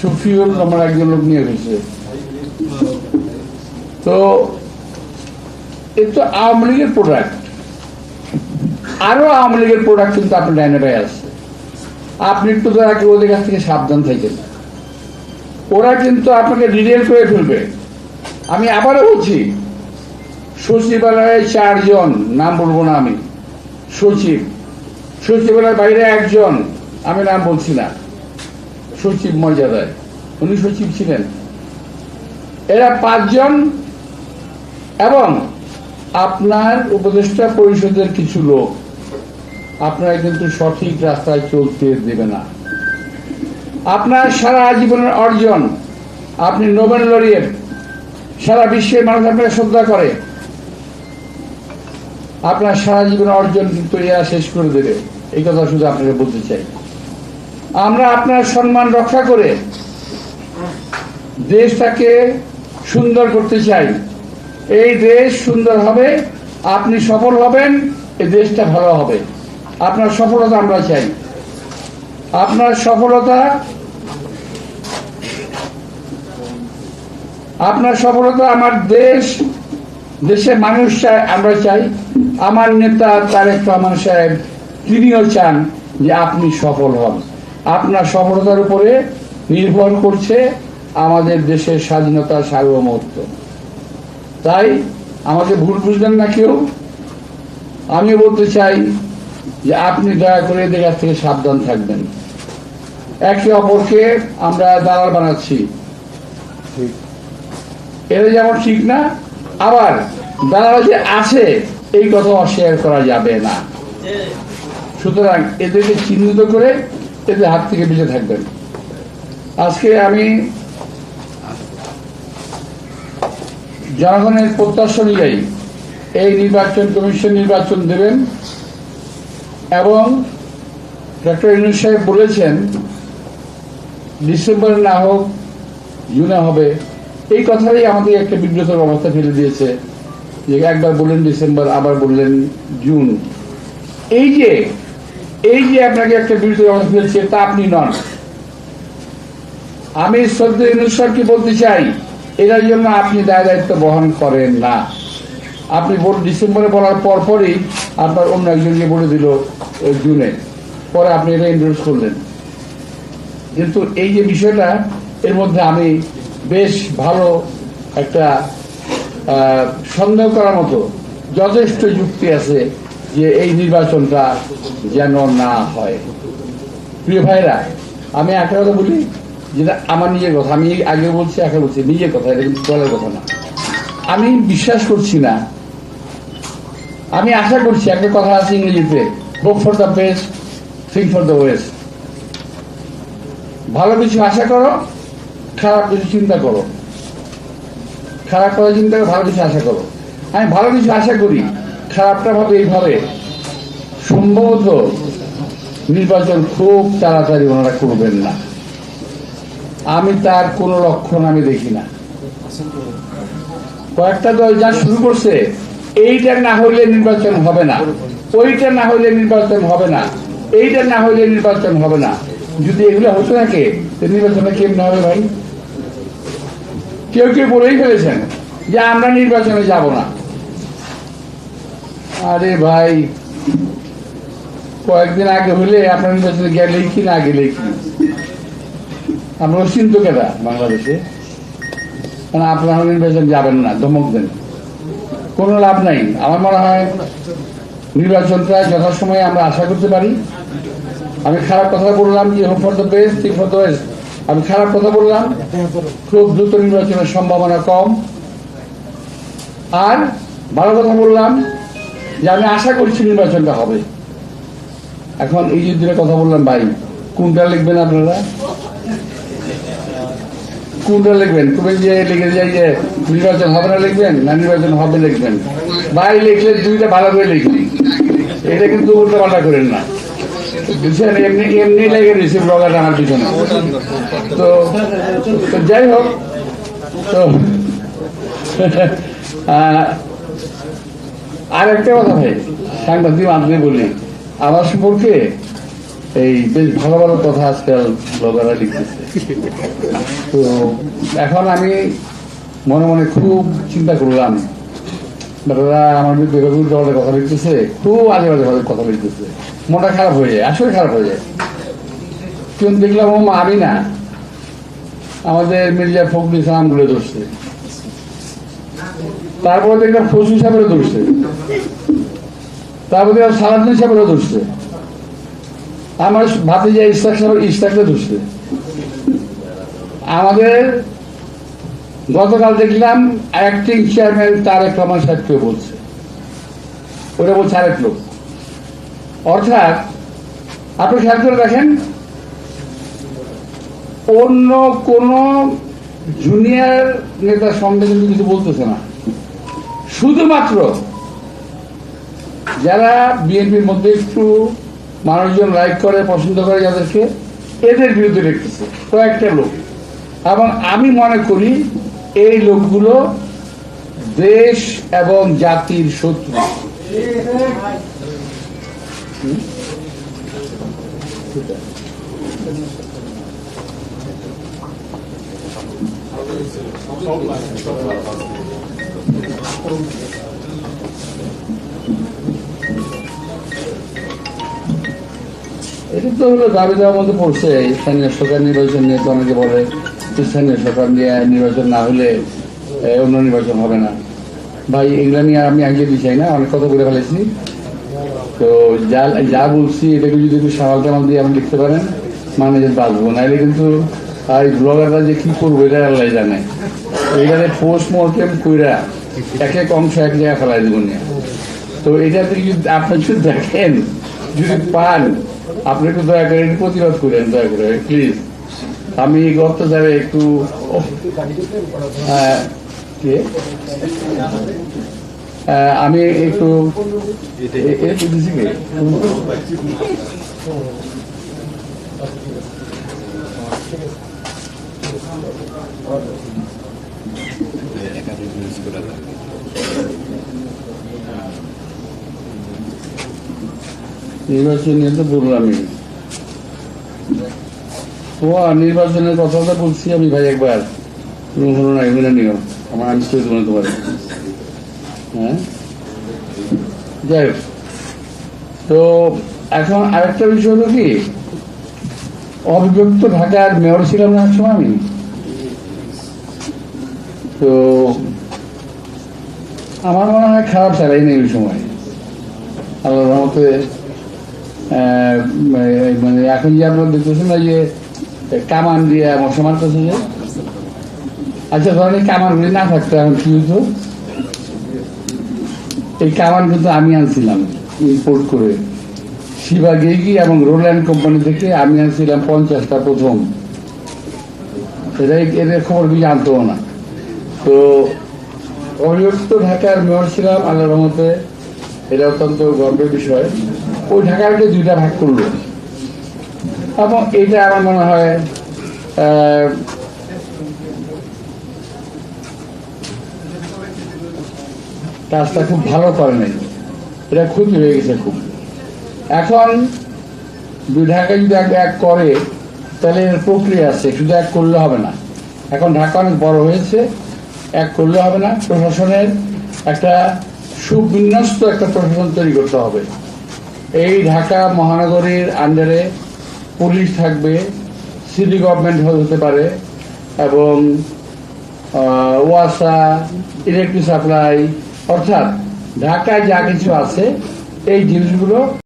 সুফিউল আমার একজন লোক নিয়ে গেছে। তো এ তো আওয়ামী লীগের প্রোডাক্ট আরও আওয়ামী লীগের প্রোডাক্ট কিন্তু আপনার ডাইনে ভাই আসছে আপনি একটু দয়া করে ওদের কাছ থেকে সাবধান থাকেন। ওরা কিন্তু আপনাকে ডিটেল করে ফেলবে। আমি আবারও বলছি সচিবালয়ে চারজন, নাম বলব না আমি, সচিব। সচিবালয়ের বাইরে একজন, আমি নাম বলছি না। সচিব মর্যাদায়। উনি সচিব ছিলেন। এরা পাঁচজন এবং আপনার উপদেষ্টা পরিষদের কিছু লোক। আপনারা কিন্তু সঠিক রাস্তায় চলতে দেবে না। আপনার সারা জীবনের অর্জন, আপনি নোবেল লরিয়েট, সারা বিশ্বের মানুষ আপনাকে শ্রদ্ধা করে। আপনার সারা জীবনের অর্জন কিন্তু এরা শেষ করে দেবে। এই কথা শুধু আপনাকে বলতে চাই। আমরা আপনার সম্মান রক্ষা করে দেশটাকে সুন্দর করতে চাই। এই দেশ সুন্দর হবে, আপনি সফল হবেন, এই দেশটা ভালো হবে। আপনার সফলতা আমরা চাই। আপনার সফলতা আপনার সফলতা আমার দেশ, দেশের মানুষ চায়, আমরা চাই। আমার নেতা তারেক রহমান সাহেব, তিনিও চান যে আপনি সফল হন। আপনার সফলতার উপরে নির্ভর করছে আমাদের দেশের স্বাধীনতার সার্বভৌমত্ব। তাই আমাকে ভুল বুঝলেন না কেউ? আমি বলতে চাই যে আপনি দয়া করে এদের কাছ থেকে সাবধান থাকবেন। একে অপরকে আমরা দালাল বানাচ্ছি। এটা যেমন ঠিক না আবার দালাল যে আছে এই কথা অস্বীকার করা যাবে না। সুতরাং এদেরকে চিহ্নিত করে এদের হাত থেকে বেঁচে থাকবেন। আজকে আমি জনগণের প্রত্যাশা অনুযায়ী এই নির্বাচন কমিশন নির্বাচন দেবেন এবং ডক্টর ইউনুস সাহেব বলেছেন, ডিসেম্বরে না হোক, জুনে হবে, এই কথাটাই আমাদের একটা বিব্রতর অবস্থা ফেলে দিয়েছে যে একবার বললেন ডিসেম্বর, আবার বললেন জুন। এই যে এই যে আপনাকে একটা বিব্রতর অবস্থা ফেলছে তা আপনি নন। আমি শ্রদ্ধা ইউনুসরকে বলতে চাই এটার জন্য আপনি দায় দায়িত্ব বহন করেন না। আপনি বল ডিসেম্বরে বলার পর পরই আপনার অন্য একজনকে বলে দিল জুনে। পরে আপনি এটা ইন্ট্রোডিউস করলেন। কিন্তু এই যে বিষয়টা, এর মধ্যে আমি বেশ ভালো একটা সন্দেহ করার মতো যথেষ্ট যুক্তি আছে যে এই নির্বাচনটা যেন না হয়। প্রিয় ভাইরা, আমি একটা কথা বলি, যেটা আমার নিজের কথা, আমি আগে বলছি, এখন বলছি, নিজের কথা, এটা কিন্তু দলের কথা না। আমি বিশ্বাস করছি না। আমি আশা করছি, একটা কথা আছে ইংরেজিতে hope for the best think for the worst ভালো কিছু আশা করো, খারাপ কিছু চিন্তা করো। খারাপ কথা চিন্তা ভালো কিছু আশা করো। আমি ভালো কিছু আশা করি। খারাপটা ভাবে এইভাবে সম্ভবত নির্বাচন খুব তাড়াতাড়ি ওনারা করবেন না। আমি তার কোনো লক্ষণ আমি দেখি না। কয়েকটা দল যা শুরু করছে, এইটা না হইলে নির্বাচন হবে না। ওইটা না হইলে নির্বাচন হবে না। এইটা না হইলে নির্বাচন হবে না। যদি এগুলো হতে তো নির্বাচনে কেমন হবে ভাই? কেউ কেউ বলেই ফেলেছেন যে আমরা নির্বাচনে যাব না। আরে ভাই, কয়েকদিন আগে হলে আপনার গেলেই কি না গেলেই কি আমরা অচিন্ত কেটা বাংলাদেশে? মানে আপনারা নির্বাচন যাবেন না, ধমক দেন। কোনো লাভ নাই। আমার মনে হয় নির্বাচনটা যথাসময়ে আমরা আশা করতে পারি। আমি খারাপ কথা বললাম, যে hope for the best thing for the worst আমি খারাপ কথা বললাম। খুব দ্রুত নির্বাচনের সম্ভাবনা কম। আর ভালো কথা বললাম যে আমি আশা করছি নির্বাচনটা হবে। এখন এই যে কথা বললাম ভাই, কোনটা লিখবেন আপনারা? কোনটা লিখবেন? তুমি যে লিখে যাই যে নির্বাচন হবে না লিখবেন, না নির্বাচন হবে লিখবেন? ভাই লিখলে দুইটা ভালো করে লিখবি এটা কিন্তু উল্টো পাল্টা করেন না। এমনি এমনি লেগে দিয়েছে ব্লগার আমার পিছনে। তো যাই হোক, তো আর একটা কথা ভাই, সাংবাদিক আপনি বলি, আমার সম্পর্কে এই বেশ ভালো ভালো কথা আজকাল ব্লগাররা লিখতেছে। তো এখন আমি মনে মনে খুব চিন্তা করলাম বেটারা আমার বিরুদ্ধে অনেক কথা লিখতেছে, খুব আজে বাজে ভাবে কথা লিখতেছে। মনটা খারাপ হয়ে যায়, আসলে খারাপ হয়ে যায়। কিন্তু দেখলাম ও আমি না, আমাদের মির্জা ফখরুল ইসলামগুলো ধরছে। তারপরে দেখলাম ফসু সাহেবেরও ধরছে তারপরে দেখলাম সালাদিন সাহেবেরও ধরছে আমার ভাতে যে ইস্তাক সাহেব ধরছে আমাদের গতকাল দেখলাম অ্যাক্টিং চেয়ারম্যান তারেক রহমান সাহেবকে বলছে। ওটা বলছে আরেক লোক। অর্থাৎ আপনি খেয়াল করে দেখেন, অন্য কোন জুনিয়র নেতার সঙ্গে কিন্তু কিছু বলতেছে না। শুধুমাত্র যারা বিএনপির মধ্যে একটু মানুষজন লাইক করে, পছন্দ করে যাদেরকে, এদের বিরুদ্ধে লিখতেছে কয়েকটা লোক। এবং আমি মনে করি এই লোকগুলো দেশ এবং জাতির শত্রু। এটা নিয়ে নির্বাচন না আমি কথা বলে ফেলেছি। তো যা যা বলছি, এটাকে যদি একটু সামাল দিয়ে আপনি লিখতে পারেন মানে যে বাঁচবো। নাহলে কিন্তু আর ব্লগাররা যে কি করব, এটা জানে। এখানে পোস্ট মর্টেম কইরা এক অংশ এক জায়গায় ফেলাই দেবো নিয়ে। তো এটাতে যদি আপনি যদি দেখেন, যদি পান, আপনি একটু দয়া করে প্রতিবাদ করেন, দয়া করে প্লিজ আমি এই অত্যাচারে একটু আমি একটু এ- এ তো দিছি কে? নির্বাচন তো বললামই ও নির্বাচনের কথাটা বলছি আমি ভাই একবার। তুমি হলো না এগুলো নিও। আমার আমি চলে দেবো তোমার হ্যাঁ? যাই। তো, এখন আরেকটা বিষয় হলো কি? অবিভক্ত ঢাকার মেয়র ছিলাম না একসময় আমি। তো আমার মনে হয় খারাপ চালাই নেই ওই সময়। আল্লাহর রহমতে মানে এখন যে আপনারা দেখতেছেন না যে কামান দিয়ে মশা মারতেছে যে? আচ্ছা ধরেন কামানগুলি না থাকতো, এখন কি হতো এই কামান কিন্তু আমি আনছিলাম ইম্পোর্ট করে। শিবা গেগি এবং রোল্যান্ড কোম্পানি থেকে আমি আনছিলাম পঞ্চাশটা প্রথম। এদের খবর কিছু জানতো না। অবিভক্ত ঢাকার মেয়র ছিলাম, আল্লাহর রহমতে। এটা অত্যন্ত গর্বের বিষয়। ওই ঢাকাকে দুইটা ভাগ করল। এবং এটা আমার মনে হয় কাজটা খুব ভালো করে নাই। এটা ক্ষতি হয়ে গেছে খুব। এখন দুই ঢাকা যদি এক এক করে, তাহলে প্রক্রিয়া আছে, শুধু এক করলে হবে না। এখন ঢাকা অনেক বড় হয়েছে। এক করলে হবে না, প্রশাসনের একটা সুবিন্যস্ত একটা প্রশাসন তৈরি করতে হবে। এই ঢাকা মহানগরীর আন্ডারে পুলিশ থাকবে সিটি গভর্নমেন্ট হতে পারে, এবং ওয়াসা ইলেকট্রিক সাপ্লাই অর্থাৎ ঢাকায় যা কিছু আছে, এই জিনিসগুলো